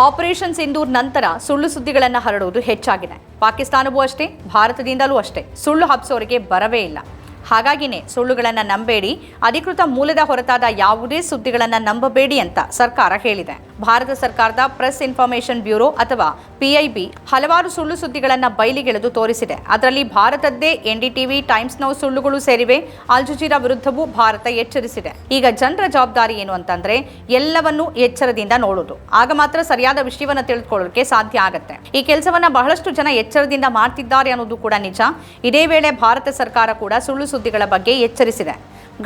Operation Sindoor ನಂತರ ಸುಳ್ಳು ಸುದ್ದಿಗಳನ್ನು ಹರಡುವುದು ಹೆಚ್ಚಾಗಿದೆ. ಪಾಕಿಸ್ತಾನವೂ ಅಷ್ಟೇ, ಭಾರತದಿಂದಲೂ ಅಷ್ಟೇ. ಸುಳ್ಳು ಹಬ್ಸೋರಿಗೆ ಬರವೇ ಇಲ್ಲ. ಹಾಗಾಗಿನೇ ಸುಳ್ಳುಗಳನ್ನು ನಂಬೇಡಿ, ಅಧಿಕೃತ ಮೂಲದ ಹೊರತಾದ ಯಾವುದೇ ಸುದ್ದಿಗಳನ್ನು ನಂಬಬೇಡಿ ಅಂತ ಸರ್ಕಾರ ಹೇಳಿದೆ. ಭಾರತ ಸರ್ಕಾರದ ಪ್ರೆಸ್ ಇನ್ಫಾರ್ಮೇಶನ್ ಬ್ಯೂರೋ ಅಥವಾ ಪಿಐಬಿ ಹಲವಾರು ಸುಳ್ಳು ಸುದ್ದಿಗಳನ್ನು ಬಯಲಿಗೆಳೆದು ತೋರಿಸಿದೆ. ಅದರಲ್ಲಿ ಭಾರತದ್ದೇ ಎನ್ಡಿಟಿವಿ ಟೈಮ್ಸ್ ನೌ ಸುಳ್ಳುಗಳು ಸೇರಿವೆ. ಅಲ್ಜುಜೀರಾ ವಿರುದ್ಧವೂ ಭಾರತ ಎಚ್ಚರಿಸಿದೆ. ಈಗ ಜನರ ಜವಾಬ್ದಾರಿ ಏನು ಅಂತಂದ್ರೆ ಎಲ್ಲವನ್ನೂ ಎಚ್ಚರದಿಂದ ನೋಡೋದು. ಆಗ ಮಾತ್ರ ಸರಿಯಾದ ವಿಷಯವನ್ನು ತಿಳಿದುಕೊಳ್ಳೋಕೆ ಸಾಧ್ಯ ಆಗುತ್ತೆ. ಈ ಕೆಲಸವನ್ನ ಬಹಳಷ್ಟು ಜನ ಎಚ್ಚರದಿಂದ ಮಾಡ್ತಿದ್ದಾರೆ ಅನ್ನೋದು ಕೂಡ ನಿಜ. ಇದೇ ವೇಳೆ ಭಾರತ ಸರ್ಕಾರ ಕೂಡ ಸುಳ್ಳು ಸುದ್ದಿಗಳ ಬಗ್ಗೆ ಎಚ್ಚರಿಸಿದೆ.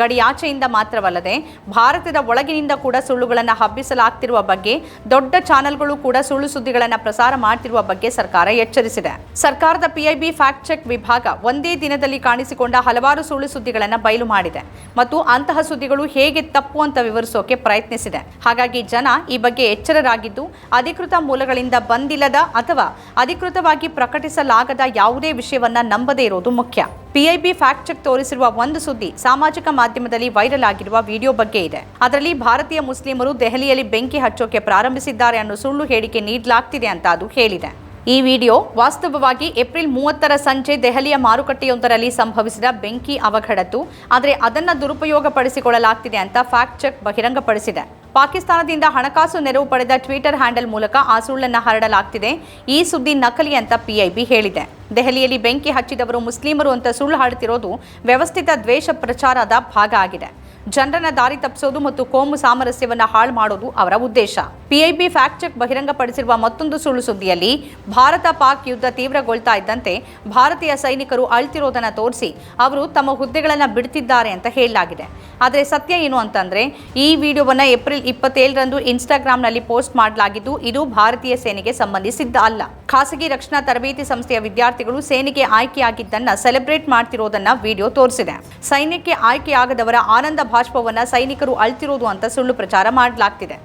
ಗಡಿಯಾಚೆಯಿಂದ ಮಾತ್ರವಲ್ಲದೆ ಭಾರತದ ಒಳಗಿನಿಂದ ಕೂಡ ಸುಳ್ಳುಗಳನ್ನು ಹಬ್ಬಿಸಲಾಗ್ತಿರುವ ಬಗ್ಗೆ, ದೊಡ್ಡ ಚಾನೆಲ್ಗಳು ಕೂಡ ಸುಳ್ಳು ಸುದ್ದಿಗಳನ್ನು ಪ್ರಸಾರ ಮಾಡ್ತಿರುವ ಬಗ್ಗೆ ಸರ್ಕಾರ ಎಚ್ಚರಿಸಿದೆ. ಸರ್ಕಾರದ ಪಿಐಬಿ ಫ್ಯಾಕ್ಟ್ ಚೆಕ್ ವಿಭಾಗ ಒಂದೇ ದಿನದಲ್ಲಿ ಕಾಣಿಸಿಕೊಂಡ ಹಲವಾರು ಸುಳ್ಳು ಸುದ್ದಿಗಳನ್ನು ಬಯಲು ಮಾಡಿದೆ ಮತ್ತು ಅಂತಹ ಸುದ್ದಿಗಳು ಹೇಗೆ ತಪ್ಪು ಅಂತ ವಿವರಿಸೋಕೆ ಪ್ರಯತ್ನಿಸಿದೆ. ಹಾಗಾಗಿ ಜನ ಈ ಬಗ್ಗೆ ಎಚ್ಚರರಾಗಿದ್ದು, ಅಧಿಕೃತ ಮೂಲಗಳಿಂದ ಬಂದಿಲ್ಲದ ಅಥವಾ ಅಧಿಕೃತವಾಗಿ ಪ್ರಕಟಿಸಲಾಗದ ಯಾವುದೇ ವಿಷಯವನ್ನ ನಂಬದೇ ಇರೋದು ಮುಖ್ಯ. ಪಿಐಬಿ ಫ್ಯಾಕ್ಟ್ ಚೆಕ್ ತೋರಿಸಿರುವ ಒಂದು ಸುದ್ದಿ ಸಾಮಾಜಿಕ ಮಾಧ್ಯಮದಲ್ಲಿ ವೈರಲ್ ಆಗಿರುವ ವಿಡಿಯೋ ಬಗ್ಗೆ ಇದೆ. ಅದರಲ್ಲಿ ಭಾರತೀಯ ಮುಸ್ಲಿಮರು ದೆಹಲಿಯಲ್ಲಿ ಬೆಂಕಿ ಹಚ್ಚೋಕೆ ಪ್ರಾರಂಭಿಸಿದ್ದಾರೆ ಅನ್ನೋ ಸುಳ್ಳು ಹೇಳಿಕೆ ನೀಡಲಾಗ್ತಿದೆ ಅಂತ ಅದು ಹೇಳಿದೆ. ಈ ವಿಡಿಯೋ ವಾಸ್ತವವಾಗಿ ಏಪ್ರಿಲ್ ಮೂವತ್ತರ ಸಂಜೆ ದೆಹಲಿಯ ಮಾರುಕಟ್ಟೆಯೊಂದರಲ್ಲಿ ಸಂಭವಿಸಿದ ಬೆಂಕಿ ಅವಘಡದ್ದು, ಆದರೆ ಅದನ್ನು ದುರುಪಯೋಗಪಡಿಸಿಕೊಳ್ಳಲಾಗ್ತಿದೆ ಅಂತ ಫ್ಯಾಕ್ಟ್ ಚೆಕ್ ಬಹಿರಂಗಪಡಿಸಿದೆ. ಪಾಕಿಸ್ತಾನದಿಂದ ಹಣಕಾಸು ನೆರವು ಪಡೆದ ಟ್ವಿಟರ್ ಹ್ಯಾಂಡಲ್ ಮೂಲಕ ಆ ಸುಳ್ಳನ್ನು ಹರಡಲಾಗ್ತಿದೆ. ಈ ಸುದ್ದಿ ನಕಲಿ ಅಂತ ಪಿಐಬಿ ಹೇಳಿದೆ. ದೆಹಲಿಯಲ್ಲಿ ಬೆಂಕಿ ಹಚ್ಚಿದವರು ಮುಸ್ಲಿಮರು ಅಂತ ಸುಳ್ಳು ಹಾಡುತ್ತಿರೋದು ವ್ಯವಸ್ಥಿತ ದ್ವೇಷ ಪ್ರಚಾರದ ಭಾಗ ಆಗಿದೆ. ಜನರನ್ನ ದಾರಿ ತಪ್ಪಿಸೋದು ಮತ್ತು ಕೋಮು ಸಾಮರಸ್ಯವನ್ನ ಹಾಳು ಮಾಡೋದು ಅವರ ಉದ್ದೇಶ. ಪಿಐಬಿ ಫ್ಯಾಕ್ಟ್ ಚೆಕ್ ಬಹಿರಂಗಪಡಿಸಿರುವ ಮತ್ತೊಂದು ಸುಳ್ಳು ಸುದ್ದಿಯಲ್ಲಿ, ಭಾರತ ಪಾಕ್ ಯುದ್ಧ ತೀವ್ರಗೊಳ್ತಾ ಇದ್ದಂತೆ ಭಾರತೀಯ ಸೈನಿಕರು ಅಳ್ತಿರೋದನ್ನ ತೋರಿಸಿ ಅವರು ತಮ್ಮ ಹುದ್ದೆಗಳನ್ನು ಬಿಡ್ತಿದ್ದಾರೆ ಅಂತ ಹೇಳಲಾಗಿದೆ. ಆದರೆ ಸತ್ಯ ಏನು ಅಂತಂದ್ರೆ, ಈ ವಿಡಿಯೋವನ್ನ ಏಪ್ರಿಲ್ ಇಪ್ಪತ್ತೇಳರಂದು ಇನ್ಸ್ಟಾಗ್ರಾಂನಲ್ಲಿ ಪೋಸ್ಟ್ ಮಾಡಲಾಗಿದ್ದು, ಇದು ಭಾರತೀಯ ಸೇನೆಗೆ ಸಂಬಂಧಿಸಿದ್ದ ಅಲ್ಲ. ಖಾಸಗಿ ರಕ್ಷಣಾ ತರಬೇತಿ ಸಂಸ್ಥೆಯ ವಿದ್ಯಾರ್ಥಿಗಳು ಸೇನೆಗೆ ಆಯ್ಕೆಯಾಗಿದ್ದನ್ನ ಸೆಲೆಬ್ರೇಟ್ ಮಾಡ್ತಿರೋದನ್ನ ವಿಡಿಯೋ ತೋರಿಸಿದೆ. ಸೈನ್ಯಕ್ಕೆ ಆಯ್ಕೆಯಾಗದವರ ಆನಂದ ಭಾಷ್ಪವನ್ನ ಸೈನಿಕರು ಅಳ್ತಿರೋದು ಅಂತ ಸುಳ್ಳು ಪ್ರಚಾರ ಮಾಡಲಾಗ್ತಿದೆ.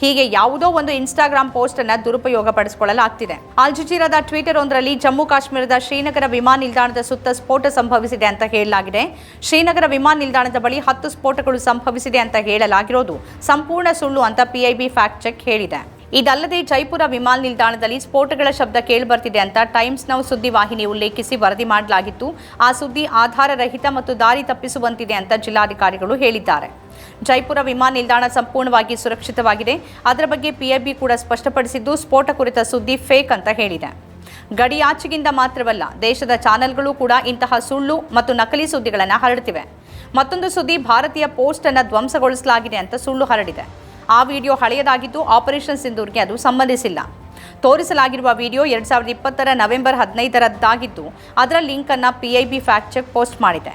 ಹೀಗೆ ಯಾವುದೋ ಒಂದು ಇನ್ಸ್ಟಾಗ್ರಾಮ್ ಪೋಸ್ಟ್ ಅನ್ನ ದುರುಪಯೋಗ ಪಡಿಸಿಕೊಳ್ಳಲಾಗ್ತಿದೆ ಅಲ್ ಜುಜೀರಾದ ಟ್ವಿಟರ್ ಒಂದರಲ್ಲಿ ಜಮ್ಮು ಕಾಶ್ಮೀರದ ಶ್ರೀನಗರ ವಿಮಾನ ನಿಲ್ದಾಣದ ಸುತ್ತ ಸ್ಫೋಟ ಸಂಭವಿಸಿದೆ ಅಂತ ಹೇಳಲಾಗಿದೆ. ಶ್ರೀನಗರ ವಿಮಾನ ನಿಲ್ದಾಣದ ಬಳಿ ಹತ್ತು ಸ್ಫೋಟಗಳು ಸಂಭವಿಸಿದೆ ಅಂತ ಹೇಳಲಾಗಿರೋದು ಸಂಪೂರ್ಣ ಸುಳ್ಳು ಅಂತ ಪಿಐಬಿ ಫ್ಯಾಕ್ಟ್ ಚೆಕ್ ಹೇಳಿದೆ. ಇದಲ್ಲದೆ ಜೈಪುರ ವಿಮಾನ ನಿಲ್ದಾಣದಲ್ಲಿ ಸ್ಫೋಟಗಳ ಶಬ್ದ ಕೇಳಿಬರ್ತಿದೆ ಅಂತ ಟೈಮ್ಸ್ ನೌ ಸುದ್ದಿ ವಾಹಿನಿ ಉಲ್ಲೇಖಿಸಿ ವರದಿ ಮಾಡಲಾಗಿತ್ತು. ಆ ಸುದ್ದಿ ಆಧಾರರಹಿತ ಮತ್ತು ದಾರಿ ತಪ್ಪಿಸುವಂತಿದೆ ಅಂತ ಜಿಲ್ಲಾಧಿಕಾರಿಗಳು ಹೇಳಿದ್ದಾರೆ. ಜೈಪುರ ವಿಮಾನ ನಿಲ್ದಾಣ ಸಂಪೂರ್ಣವಾಗಿ ಸುರಕ್ಷಿತವಾಗಿದೆ. ಅದರ ಬಗ್ಗೆ ಪಿಐಬಿ ಕೂಡ ಸ್ಪಷ್ಟಪಡಿಸಿದ್ದು, ಸ್ಫೋಟ ಕುರಿತ ಸುದ್ದಿ ಫೇಕ್ ಅಂತ ಹೇಳಿದೆ. ಗಡಿಯಾಚೆಗಿಂದ ಮಾತ್ರವಲ್ಲ, ದೇಶದ ಚಾನೆಲ್ಗಳು ಕೂಡ ಇಂತಹ ಸುಳ್ಳು ಮತ್ತು ನಕಲಿ ಸುದ್ದಿಗಳನ್ನು ಹರಡುತ್ತಿವೆ ಮತ್ತೊಂದು ಸುದ್ದಿ, ಭಾರತೀಯ ಪೋಸ್ಟ್ ಅನ್ನು ಧ್ವಂಸಗೊಳಿಸಲಾಗಿದೆ ಅಂತ ಸುಳ್ಳು ಹರಡಿದೆ. ಆ ವಿಡಿಯೋ ಹಳೆಯದಾಗಿದ್ದು ಆಪರೇಷನ್ ಸಿಂಧೂರ್ಗೆ ಅದು ಸಂಬಂಧಿಸಿಲ್ಲ. ತೋರಿಸಲಾಗಿರುವ ವಿಡಿಯೋ ಎರಡ್ ಸಾವಿರದ ಇಪ್ಪತ್ತರ ನವೆಂಬರ್ ಹದಿನೈದರದ್ದಾಗಿದ್ದು, ಅದರ link I B fact check post ಮಾಡಿದೆ.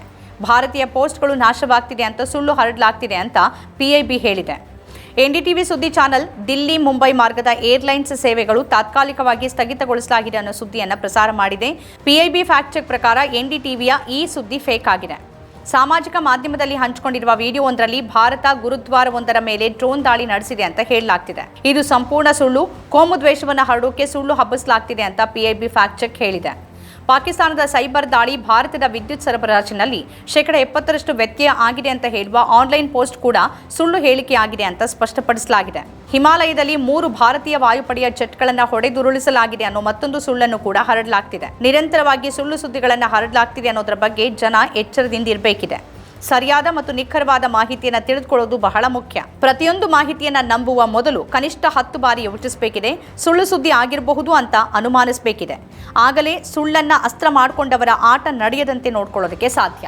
ಭಾರತೀಯ ಪೋಸ್ಟ್ಗಳು ನಾಶವಾಗ್ತಿದೆ ಅಂತ ಸುಳ್ಳು ಹರಡಲಾಗ್ತಿದೆ ಅಂತ ಪಿ ಐ ಬಿ ಹೇಳಿದೆ. ಎನ್ಡಿಟಿವಿ ಸುದ್ದಿ ಚಾನೆಲ್ ದಿಲ್ಲಿ ಮುಂಬೈ ಮಾರ್ಗದ ಏರ್ಲೈನ್ಸ್ ಸೇವೆಗಳು ತಾತ್ಕಾಲಿಕವಾಗಿ ಸ್ಥಗಿತಗೊಳಿಸಲಾಗಿದೆ ಅನ್ನೋ ಸುದ್ದಿಯನ್ನು ಪ್ರಸಾರ ಮಾಡಿದೆ. ಪಿಐಬಿ ಫ್ಯಾಕ್ಟ್ ಚೆಕ್ ಪ್ರಕಾರ ಎನ್ಡಿಟಿವಿಯ ಈ ಸುದ್ದಿ ಫೇಕ್ ಆಗಿದೆ. ಸಾಮಾಜಿಕ ಮಾಧ್ಯಮದಲ್ಲಿ ಹಂಚಿಕೊಂಡಿರುವ ವಿಡಿಯೋ ಒಂದರಲ್ಲಿ ಭಾರತ ಗುರುದ್ವಾರವೊಂದರ ಮೇಲೆ ಡ್ರೋನ್ ದಾಳಿ ನಡೆಸಿದೆ ಅಂತ ಹೇಳಲಾಗ್ತಿದೆ. ಇದು ಸಂಪೂರ್ಣ ಸುಳ್ಳು. ಕೋಮು ದ್ವೇಷವನ್ನು ಹರಡೋಕೆ ಸುಳ್ಳು ಹಬ್ಬಿಸಲಾಗ್ತಿದೆ ಅಂತ ಪಿಐಬಿ ಫ್ಯಾಕ್ಟ್ ಚೆಕ್ ಹೇಳಿದೆ. ಪಾಕಿಸ್ತಾನದ ಸೈಬರ್ ದಾಳಿ ಭಾರತದ ವಿದ್ಯುತ್ ಸರಬರಾಜಿನಲ್ಲಿ ಶೇಕಡ ಎಪ್ಪತ್ತರಷ್ಟು ವ್ಯತ್ಯಯ ಆಗಿದೆ ಅಂತ ಹೇಳುವ ಆನ್ಲೈನ್ ಪೋಸ್ಟ್ ಕೂಡ ಸುಳ್ಳು ಹೇಳಿಕೆಯಾಗಿದೆ ಅಂತ ಸ್ಪಷ್ಟಪಡಿಸಲಾಗಿದೆ. ಹಿಮಾಲಯದಲ್ಲಿ ಮೂರು ಭಾರತೀಯ ವಾಯುಪಡೆಯ ಜೆಟ್ಗಳನ್ನು ಹೊಡೆದುರುಳಿಸಲಾಗಿದೆ ಅನ್ನೋ ಮತ್ತೊಂದು ಸುಳ್ಳನ್ನು ಕೂಡ ಹರಡಲಾಗ್ತಿದೆ. ನಿರಂತರವಾಗಿ ಸುಳ್ಳು ಸುದ್ದಿಗಳನ್ನು ಹರಡಲಾಗ್ತಿದೆ ಅನ್ನೋದರ ಬಗ್ಗೆ ಜನ ಎಚ್ಚರದಿಂದ ಇರಬೇಕಿದೆ. ಸರಿಯಾದ ಮತ್ತು ನಿಖರವಾದ ಮಾಹಿತಿಯನ್ನು ತಿಳಿದುಕೊಳ್ಳೋದು ಬಹಳ ಮುಖ್ಯ. ಪ್ರತಿಯೊಂದು ಮಾಹಿತಿಯನ್ನು ನಂಬುವ ಮೊದಲು ಕನಿಷ್ಠ ಹತ್ತು ಬಾರಿ ಯೋಚಿಸಬೇಕಿದೆ, ಸುಳ್ಳು ಸುದ್ದಿ ಆಗಿರಬಹುದು ಅಂತ ಅನುಮಾನಿಸಬೇಕಿದೆ. ಆಗಲೇ ಸುಳ್ಳನ್ನ ಅಸ್ತ್ರ ಮಾಡಿಕೊಂಡವರ ಆಟ ನಡೆಯದಂತೆ ನೋಡ್ಕೊಳ್ಳೋದಕ್ಕೆ ಸಾಧ್ಯ.